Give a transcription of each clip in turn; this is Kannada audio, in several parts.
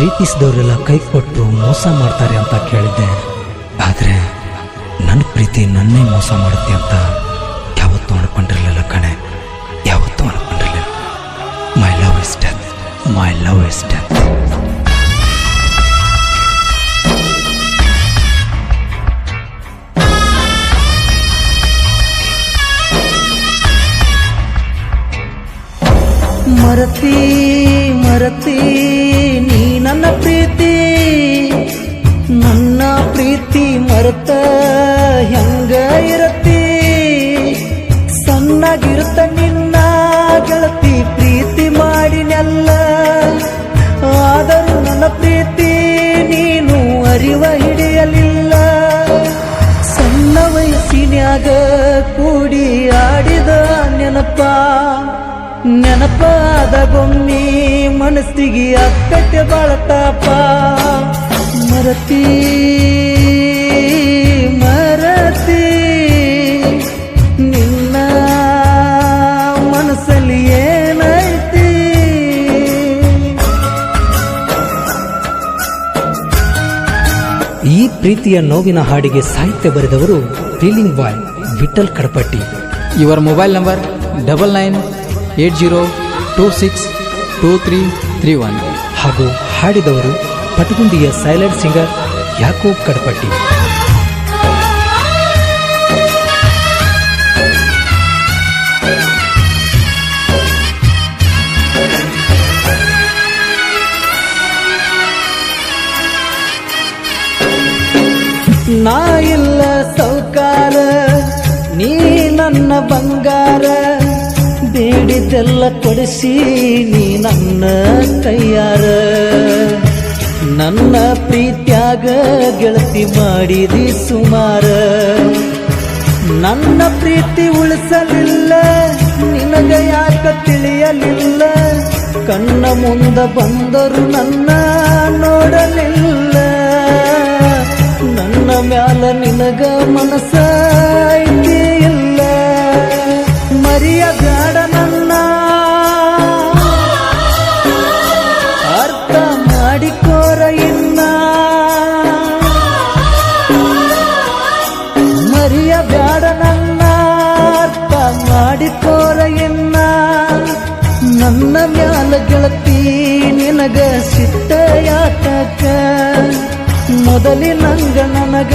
ಪ್ರೀತಿಸಿದವರೆಲ್ಲ ಕೈ ಕೊಟ್ಟು ಮೋಸ ಮಾಡ್ತಾರೆ ಅಂತ ಕೇಳಿದ್ದೆ. ಆದರೆ ನನ್ನ ಪ್ರೀತಿ ನನ್ನೇ ಮೋಸ ಮಾಡುತ್ತೆ ಅಂತ ಯಾವತ್ತೂ ಅನ್ಕೊಂಡಿರಲಿಲ್ಲ ಕಣೆ. ಯಾವತ್ತೂ ಅನ್ಕೊಂಡಿರಲಿಲ್ಲ. My love is death my love is death ಮರತಿ ಮರತಿ ಪ್ರೀತಿ ಮರತ ಹೆಂಗ ಇರತ್ತಿ? ಸಣ್ಣಗಿರುತ್ತ ನಿನ್ನ ಗೆಳತಿ ಪ್ರೀತಿ ಮಾಡಿನೆಲ್ಲ. ಆದರೂ ನನ್ನ ಪ್ರೀತಿ ನೀನು ಅರಿವ ಹಿಡಿಯಲಿಲ್ಲ. ಸಣ್ಣ ವಯಸ್ಸಿನ್ಯಾಗ ಕೂಡಿ ಆಡಿದ ನೆನಪ. ನೆನಪಾದ ಗೊಮ್ಮಿ ಮನಸ್ಸಿಗೆ ಅಕ್ಕತೆ ಬಾಳತಾಪ ಮರತೀ ಮರತಿ ಈ ಪ್ರೀತಿಯ ನೋವಿನ ಹಾಡಿಗೆ ಸಾಹಿತ್ಯ ಬರೆದವರು ಫೀಲಿಂಗ್ ಬಾಯ್ ವಿಠಲ್ ಕಡಪಟ್ಟಿ. ಇವರ mobile number double nine eight zero two six two three three one. ಹಾಗೂ ಹಾಡಿದವರು ಪಟಗುಂಡಿಯ ಸೈಲೆಂಟ್ ಸಿಂಗರ್ ಯಾಕೋಬ್ ಕಡಪಟ್ಟಿ. ಬೇಡಿದ್ದೆಲ್ಲ ಕೊಡಿಸಿ ನೀ ನನ್ನ ತಯ್ಯಾರ ನನ್ನ ಪ್ರೀತ್ಯಾಗ ಗೆಳತಿ ಮಾಡಿದಿ ಸುಮಾರ. ನನ್ನ ಪ್ರೀತಿ ಉಳಿಸಲಿಲ್ಲ, ನಿನಗ ಯಾಕ ತಿಳಿಯಲಿಲ್ಲ? ಕಣ್ಣ ಮುಂದ ಬಂದರು ನನ್ನ ನೋಡಲಿಲ್ಲ. ನನ್ನ ಮ್ಯಾಲ ನಿನಗ ಮನಸ ಬ್ಯಾಡ ನನ್ನ ಅರ್ಥ ಮಾಡಿಕೋರ ಎನ್ನ. ನನ್ನ ಮ್ಯಾಲ ಗೆಳತಿ ನಿನಗ ಸಿಟ್ಟ ಯಾತಕ? ಮೊದಲಿನಂಗ ನನಗ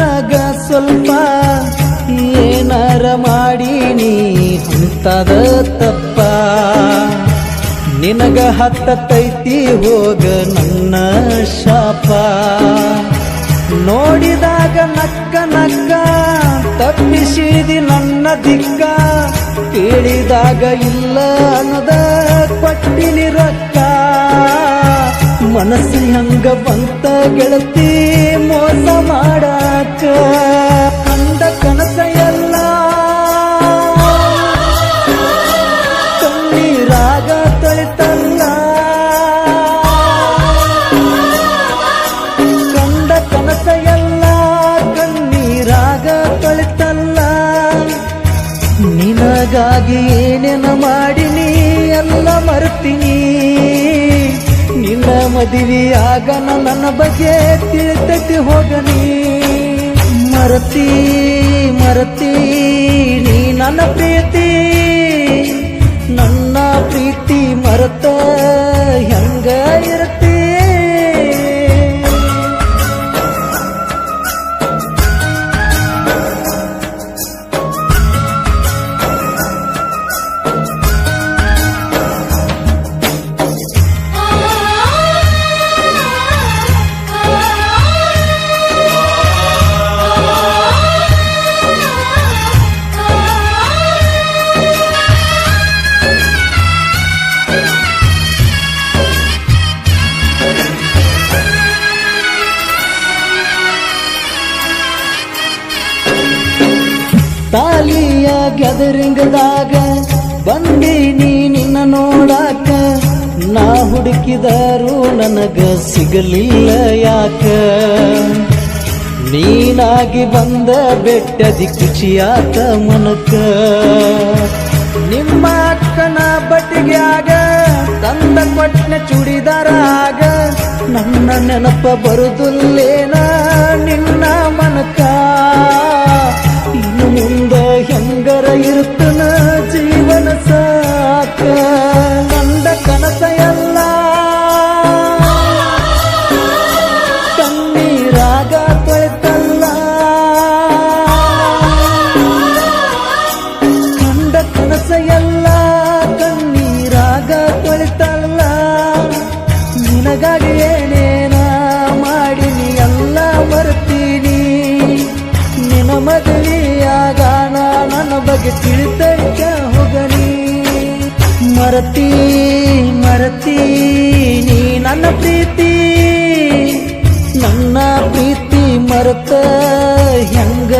ನನಗ ಸ್ವಲ್ಪ ಏನಾರ ಮಾಡೀನಿ ಅಂತದ ತಪ್ಪ. ನಿನಗ ಹತ್ತತೈತಿ ಹೋಗ ನನ್ನ ಶಾಪ. ನೋಡಿದಾಗ ನಕ್ಕ ನಕ್ಕ ತಪ್ಪಿಸಿದಿ ನನ್ನ ದಿಕ್ಕ. ಕೇಳಿದಾಗ ಇಲ್ಲ ಅನ್ನದ ಪಟ್ಟಿನಿ ರೊಕ್ಕ. ಮನಸ್ಸು ಹಂಗ ಬಂತ ಗೆಳತಿ ಮೋಸ ಮಾಡಾಕ ಕಂಡ ಮದುವೆಯಾಗ ನನ್ನ ಬಗ್ಗೆ ತಿಳಿತೈತಿ ಹೋಗನಿ ಮರತಿ ಮರತಿ ನೀ ನನ್ನ ನನ್ನ ಪ್ರೀತಿ. ನನ್ನ ಪ್ರೀತಿ ಮರೆತ ಗ್ಯಾದರಿಂಗದಾಗ ನೀ ನಿನ್ನ ನೋಡಾಕ? ನಾ ಹುಡುಕಿದರು ನನಗ ಸಿಗಲಿಲ್ಲ ಯಾಕ? ನೀನಾಗಿ ಬಂದ ಬೆಟ್ಟದಿ ಖುಷಿಯಾತ ಮನಕ? ನಿಮ್ಮ ಅಕ್ಕನ ಬಟ್ಟಿಗ್ಯಾಗ ತಂದ ಕೊಟ್ಟನ ಚೂಡಿದಾರಾಗ ನನ್ನ ನೆನಪ ಬರುದಿಲ್ಲೇನ? ನಿನಗಾಗಿ ಏನೇನ ಮಾಡಿನಿ ಎಲ್ಲ ಬರ್ತೀನಿ. ನಿನ್ನ ಮದುವೆಯಾಗ ನನ್ನ ಬಗ್ಗೆ ತಿಳಿತೈಕ ಹೋಗಲಿ ಮರತಿ ಮರತಿ, ನೀ ನನ್ನ ಪ್ರೀತಿ. ನನ್ನ ಪ್ರೀತಿ ಮರತ ಹೆಂಗ